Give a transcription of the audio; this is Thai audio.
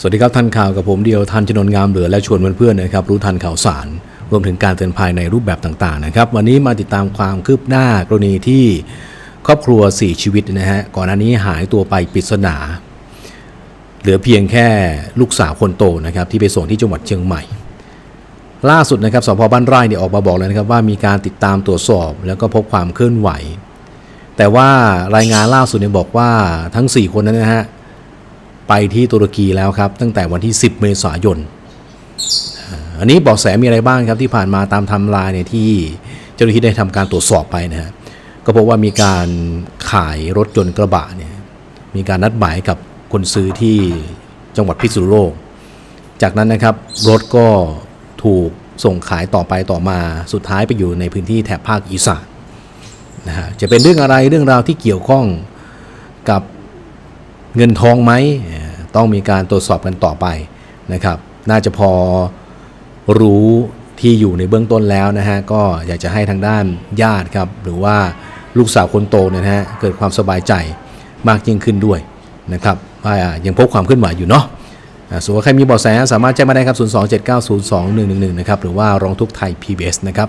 สวัสดีครับทันข่าวกับผมเดียวทันจนนงามเหลือและชวนเพื่อนๆนะครับรู้ทันข่าวสาร รวมถึงการเตือนภัยในรูปแบบต่างๆนะครับวันนี้มาติดตามความคืบหน้ากรณีที่ครอบครัว 4 ชีวิตนะฮะก่อนหน้านี้หายตัวไปปริศนา เหลือเพียงแค่ลูกสาวคนโตนะครับที่ไปส่งที่จังหวัดเชียงใหม่ ล่าสุดนะครับสพบ้านไร่เนี่ยออกมาบอกแล้วนะครับว่ามีการติดตามตรวจสอบ แล้วก็พบความเคลื่อนไหว แต่ว่ารายงานล่าสุดเนี่ยบอกว่าทั้ง 4 คนนั้นนะฮะ ไปที่ตุรกีแล้วครับ ตั้งแต่วันที่ 10 เมษายน อันนี้บอกแสมีอะไรบ้างครับที่ผ่านมาตามทำลายเนี่ยที่เจ้าหน้าที่ได้ทำการตรวจสอบไปนะฮะก็พบว่ามีการขายรถยนต์กระบะเนี่ยมีการนัดหมายกับคนซื้อที่จังหวัดพิษณุโลก จากนั้นนะครับรถก็ถูกส่งขายต่อไปต่อมาสุดท้ายไปอยู่ในพื้นที่แถบภาคอีสานนะฮะจะเป็นเรื่องอะไรเรื่องราวที่เกี่ยวข้องกับเงินทองไหมเต้องมีการตรวจสอบกันต่อไปนะครับ น่าจะพอรู้ที่อยู่ในเบื้องต้นแล้วนะฮะก็อยากจะให้ทางด้านญาติครับหรือว่าลูกสาวคนโตเนี่ยนะฮะเกิดความสบายใจมากยิ่งขึ้นด้วยนะครับว่ายังพบความเคลื่อนไหวอยู่เนาะส่วนใครมีเบาะแสสามารถแจ้งมาได้ครับ 027902111 นะครับ หรือว่าร้องทุกข์ไทย PBS นะครับ